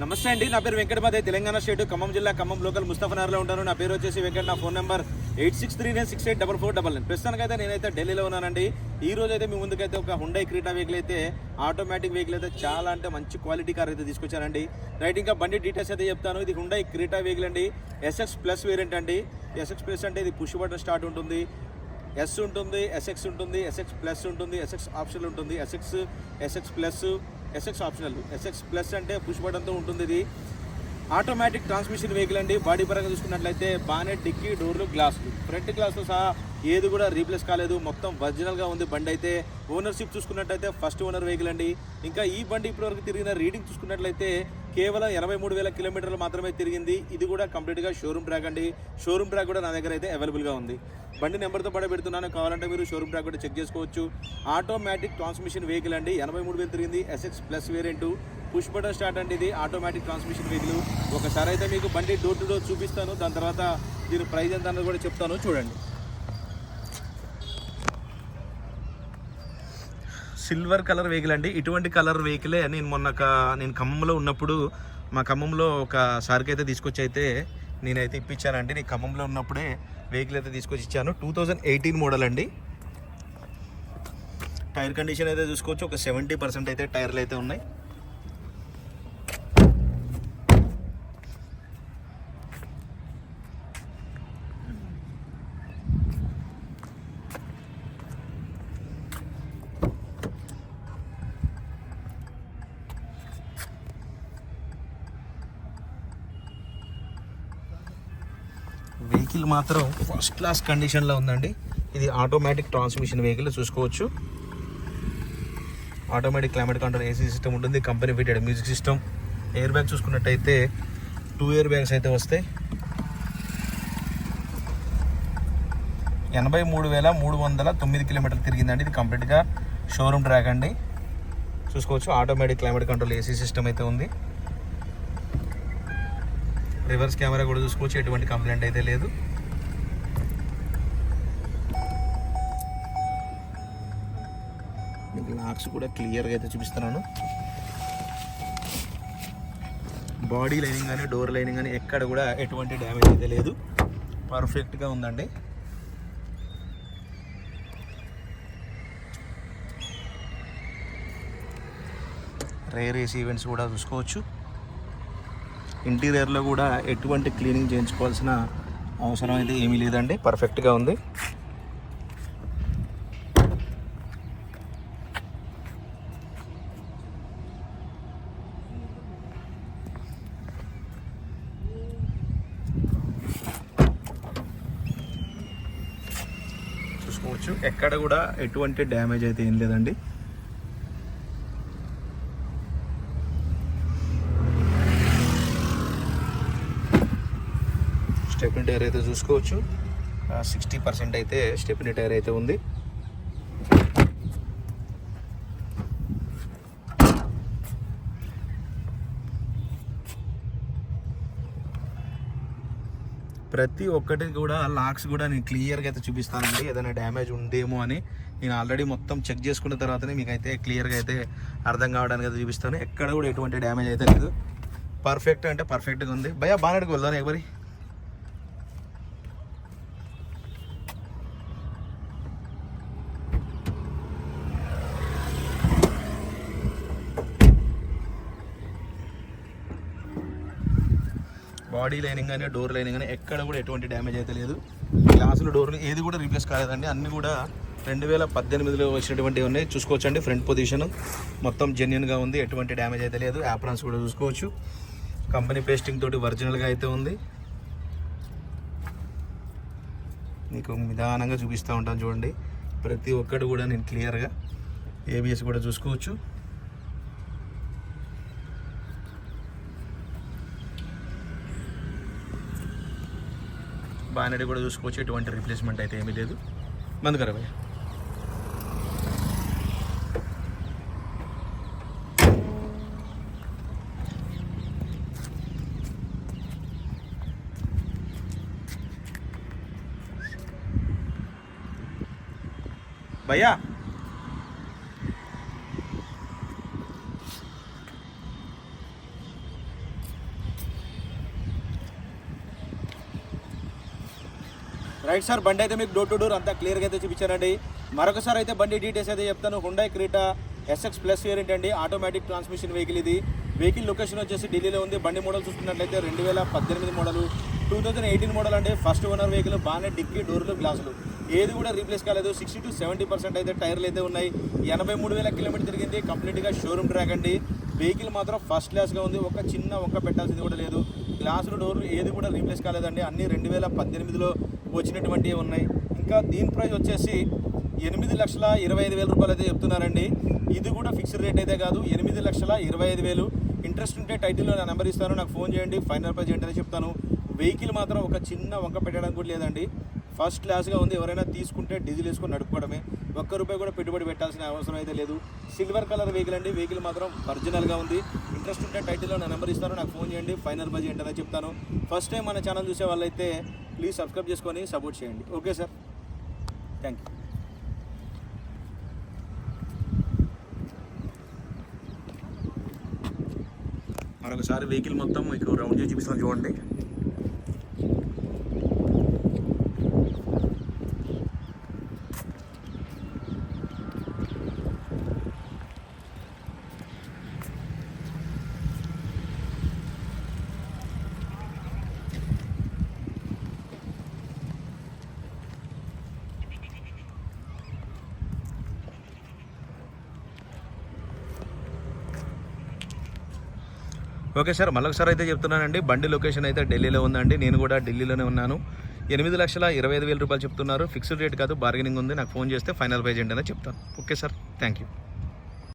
నమస్తే అండి. నా పేరు వెంకటపతి తెలంగాణ స్టేట్ ఖమ్మం జిల్లా ఖమ్మం లోకల్ ముస్తఫనగర్లో ఉంటాను. నా పేరు వచ్చేసి వెంకట. నా phone number eight six three nine six eight double four double nine ప్రస్తుతానికైతే నేనైతే ఢిల్లీలో ఉన్నానండి. ఈ రోజు అయితే మీ ముందుకైతే ఒక హుండై క్రీటా వెహికల్ అయితే ఆటోమేటిక్ వెహికల్ అయితే చాలా అంటే మంచి క్వాలిటీ కార్ అయితే తీసుకొచ్చానండి రైట్ ఇంకా బండి డీటెయిల్స్ అయితే చెప్తాను. ఇది హుండై క్రీటా వెహికల్ అండి. ఎస్ఎక్స్ ప్లస్ వేరియంట్ అండి. ఎస్ఎక్స్ ప్లస్ అంటే ఇది పుష్ బటన్ స్టార్ట్ ఉంటుంది. ఎస్ ఉంటుంది ఎస్ఎక్స్ ఉంటుంది ఎస్ఎక్స్ ప్లస్ ఉంటుంది ఎస్ఎక్స్ ఆప్షన్ ఉంటుంది. SX SX plus SX optional SX plus అంటే పుష్ బటన్తో ఉంటుంది ఇది. ఆటోమేటిక్ ట్రాన్స్మిషన్ వెహికల్ అండి. బాడీ పరంగా చూసుకున్నట్లయితే బాగానే డిక్కీ డోర్లు గ్లాసులు ఫ్రంట్ గ్లాస్తో సహా ఏది కూడా రీప్లేస్ కాలేదు. మొత్తం ఒరిజినల్గా ఉంది బండి అయితే. ఓనర్షిప్ చూసుకున్నట్లయితే ఫస్ట్ ఓనర్ వెహికల్ అండి. ఇంకా ఈ బండి ఇప్పటివరకు తిరిగిన రీడింగ్ చూసుకున్నట్లయితే కేవలం ఎనభై మూడు వేల కిలోమీటర్లు మాత్రమే తిరిగింది. ఇది కూడా కంప్లీట్గా షోరూమ్ ట్రాక్ అండి. షోరూమ్ ట్రాక్ కూడా నా దగ్గర అయితే అవైలబుల్గా ఉంది. బండి నెంబర్తో పాటు పెడుతున్నాను. కావాలంటే మీరు షోరూమ్ ట్రాక్ కూడా చెక్ చేసుకోవచ్చు. ఆటోమేటిక్ ట్రాన్స్మిషన్ వెహికల్ అండి. ఎనభై మూడు వేలు తిరిగింది. SX plus variant. Push button start అండి ఇది. Automatic transmission vehicle. ఒకసారి అయితే మీకు బండి డోర్ టు డోర్ చూపిస్తాను. దాని తర్వాత దీని ప్రైజ్ ఎంత అన్నది కూడా చెప్తాను. చూడండి. సిల్వర్ కలర్ వెహికల్ అండి. ఇటువంటి కలర్ వెహికలే నేను మొన్న ఒక నేను ఖమ్మంలో ఉన్నప్పుడు మా ఖమ్మంలో ఒక సార్కి అయితే తీసుకొచ్చి అయితే నేనైతే ఇప్పించానండి. నేను ఖమ్మంలో ఉన్నప్పుడే వెహికల్ అయితే తీసుకొచ్చి ఇచ్చాను. టూ థౌజండ్ ఎయిటీన్ మోడల్ అండి. టైర్ కండిషన్ అయితే చూసుకోవచ్చు. ఒక సెవెంటీ పర్సెంట్ అయితే టైర్లు అయితే ఉన్నాయి. వెహికల్ మాత్రం ఫస్ట్ క్లాస్ కండిషన్లో ఉందండి. ఇది ఆటోమేటిక్ ట్రాన్స్మిషన్ వెహికల్ చూసుకోవచ్చు. Automatic climate control AC system ఉంటుంది. Company fitted music system air bag చూసుకున్నట్టయితే టూ ఇయర్ బ్యాగ్స్ అయితే వస్తాయి. ఎనభై మూడు వేల మూడు వందల తొమ్మిది కిలోమీటర్లు తిరిగిందండి. ఇది కంప్లీట్గా షోరూమ్ ట్రాక్ అండి. చూసుకోవచ్చు. Automatic climate control AC system అయితే ఉంది. రివర్స్ కెమెరా కూడా చూసుకోవచ్చు ఎటువంటి కంప్లైంట్ అయితే లేదు. మీకు లాక్స్ కూడా క్లియర్గా అయితే చూపిస్తున్నాను. బాడీ లైనింగ్ కానీ డోర్ లైనింగ్ కానీ ఎక్కడ కూడా ఎటువంటి డ్యామేజ్ అయితే లేదు. పర్ఫెక్ట్గా ఉందండి. రేర్ ఏసీ ఈవెంట్స్ కూడా చూసుకోవచ్చు. ఇంటీరియర్లో కూడా ఎటువంటి క్లీనింగ్ చేయించుకోవాల్సిన అవసరం అయితే ఏమీ లేదండి. పర్ఫెక్ట్గా ఉంది. చూసుకోవచ్చు. ఎక్కడ కూడా ఎటువంటి డ్యామేజ్ అయితే ఏం లేదండి. స్టెప్ని టైర్ అయితే చూసుకోవచ్చు. సిక్స్టీ పర్సెంట్ అయితే స్టెప్ని టైర్ అయితే ఉంది. ప్రతి ఒక్కటి కూడా లాక్స్ కూడా నేను క్లియర్గా అయితే చూపిస్తానండి. ఏదైనా డ్యామేజ్ ఉందేమో అని నేను ఆల్రెడీ మొత్తం చెక్ చేసుకున్న తర్వాతనే మీకు అయితే క్లియర్గా అయితే అర్థం కావడానికి అయితే చూపిస్తాను. ఎక్కడ కూడా ఎటువంటి డ్యామేజ్ అయితే లేదు. పర్ఫెక్ట్ అంటే పర్ఫెక్ట్గా ఉంది. భయ బాగా వెళ్దాను ఎవరి? బాడీ లైనింగ్ కానీ డోర్ లైనింగ్ కానీ ఎక్కడ కూడా ఎటువంటి డ్యామేజ్ అయితే లేదు. గ్లాసులు డోర్లు ఏది కూడా రీప్లేస్ కాలేదండి. అన్నీ కూడా రెండు వేల పద్దెనిమిదిలో వచ్చినటువంటి ఉన్నాయి. చూసుకోవచ్చండి ఫ్రంట్ పొజిషన్ మొత్తం జెన్యున్గా ఉంది. ఎటువంటి డ్యామేజ్ అయితే లేదు. యాప్రాన్స్ కూడా చూసుకోవచ్చు. కంపెనీ పేస్టింగ్ తోటి ఒరిజినల్గా అయితే ఉంది. మీకు నిదానంగా చూపిస్తూ ఉంటాను చూడండి. ప్రతి ఒక్కటి కూడా నేను క్లియర్గా ఏబిఎస్ కూడా చూసుకోవచ్చు. బానెట్ కూడా చూసుకోవచ్చు. ఎటువంటి రీప్లేస్మెంట్ అయితే ఏమీ లేదు. బంద్ కరా భయ్యా. భయ్యా. రైట్ సార్ బండి అయితే మీకు డోర్ టు డోర్ అంతా క్లియర్గా అయితే చూపించానండి. మరొకసారి అయితే బండి డీటెయిల్స్ అయితే చెప్తాను. Hyundai Creta SX plus variant అండి ఆటోమేటిక్ ట్రాన్స్మిషన్ వెహికల్ ఇది. వెహికల్ లొకేషన్ వచ్చేసి ఢిల్లీలో ఉంది. బండి మోడల్ చూసుకున్నట్లయితే రెండు వేల పద్దెనిమిది model two thousand eighteen model అంటే ఫస్ట్ ఓనర్ వెహికల్ బాగానే డిక్కీ డోర్లు గ్లాసులు. ఏది కూడా రీప్లేస్ కాలేదు. సిక్స్టీ టు సెవెంటీ పర్సెంట్ అయితే టైర్లు అయితే ఉన్నాయి. ఎనభై మూడు వేల కిలోమీటర్ తిరిగింది. కంప్లీట్గా షోరూమ్ ట్రాక్ అండి. వెహికల్ మాత్రం ఫస్ట్ క్లాస్గా ఉంది. ఒక చిన్న ఒక్క పెట్టాల్సింది కూడా లేదు. గ్లాసులు డోర్లు ఏది కూడా రీప్లేస్ కాలేదండి. అన్ని రెండు వేల పద్దెనిమిదిలో వచ్చినటువంటివి ఉన్నాయి. ఇంకా దీని ప్రైస్ వచ్చేసి ఎనిమిది లక్షల ఇరవై ఐదు వేల రూపాయలు అయితే చెప్తున్నారండి. ఇది కూడా ఫిక్స్డ్ రేట్ అయితే కాదు. ఎనిమిది లక్షల ఇరవై ఐదు వేలు. ఇంట్రెస్ట్ ఉంటే టైటిల్లో నా నెంబర్ ఇస్తాను. నాకు ఫోన్ చేయండి. ఫైనల్ ప్రైజ్ ఏంటనే చెప్తాను. వెహికల్ మాత్రం ఒక చిన్న వంక పెట్టడం కూడా లేదండి. ఫస్ట్ క్లాస్గా ఉంది. ఎవరైనా తీసుకుంటే డీజిల్ వేసుకొని నడుపుకోవడమే. ఒక్క రూపాయి కూడా పెట్టుబడి పెట్టాల్సిన అవసరం అయితే లేదు. సిల్వర్ కలర్ వెహికల్ అండి. వెహికల్ మాత్రం ఒరిజినల్గా ఉంది. ఇంట్రెస్ట్ ఉంటే టైటిల్లో నా నెంబర్ ఇస్తాను. నాకు ఫోన్ చేయండి. ఫైనల్ బజ్ ఏంటనే చెప్తాను. ఫస్ట్ టైం మన ఛానల్ చూసే వాళ్ళైతే ప్లీజ్ సబ్స్క్రైబ్ చేసుకొని సపోర్ట్ చేయండి. ఓకే సార్ థ్యాంక్ యూ మరొకసారి వెహికల్ మొత్తం మీకు రౌండ్ చేసి చూపిస్తాను చూడండి. ఓకే సార్ మళ్ళొకసారి అయితే చెప్తున్నానండి. బండి లొకేషన్ అయితే ఢిల్లీలో ఉందండి. నేను కూడా ఢిల్లీలోనే ఉన్నాను. ఎనిమిది లక్షల ఇరవై ఐదు వేల రూపాయలు చెప్తున్నారు. ఫిక్స్డ్ రేట్ కాదు బార్గెనింగ్ ఉంది. నాకు ఫోన్ చేస్తే ఫైనల్ ప్రైజ్ ఏంటనే చెప్తాను. Okay sir thank you